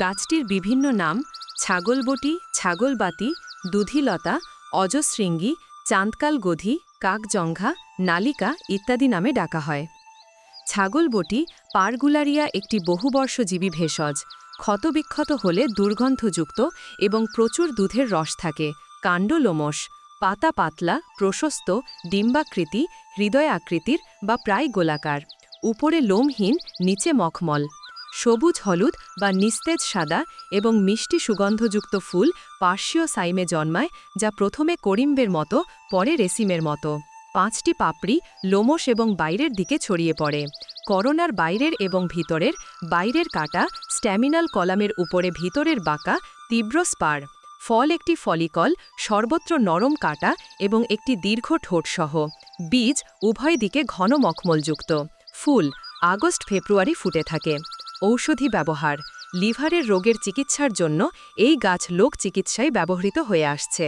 গাছটির বিভিন্ন নাম ছাগলবটি, ছাগলবাতি, দুধিলতা অজশৃঙ্গি চাঁদকাল গধি কাকজঙ্ঘা, নালিকা ইত্যাদি নামে ডাকা হয়। ছাগলবটি পারগুলারিয়া একটি বহুবর্ষজীবী ভেষজ। ক্ষতবিক্ষত হলে দুর্গন্ধযুক্ত এবং প্রচুর দুধের রস থাকে। কাণ্ড লোমশ পাতা পাতলা, প্রশস্ত, ডিম্বাকৃতি হৃদয় আকৃতির বা প্রায় গোলাকার। উপরে লোমহীন, নিচে মখমল। সবুজ হলুদ বা নিস্তেজ সাদা এবং মিষ্টি সুগন্ধযুক্ত ফুল পার্শ্বীয় সাইমে জন্মায়, যা প্রথমে করিম্বের মতো, পরে রেসিমের মতো। পাঁচটি পাপড়ি লোমশ এবং বাইরের দিকে ছড়িয়ে পড়ে। করোনার বাইরের এবং ভিতরের, বাইরের কাটা, স্ট্যামিনাল কলামের উপরে ভিতরের বাঁকা, তীব্র স্পার। ফল একটি ফলিকল, সর্বত্র নরম কাটা এবং একটি দীর্ঘ ঠোঁটসহ বীজ উভয় দিকে ঘন মখমলযুক্ত। ফুল আগস্ট ফেব্রুয়ারি ফুটে থাকে। ঔষধি ব্যবহার লিভারের রোগের চিকিৎসার জন্য এই গাছ লোক চিকিৎসায় ব্যবহৃত হয়ে আসছে।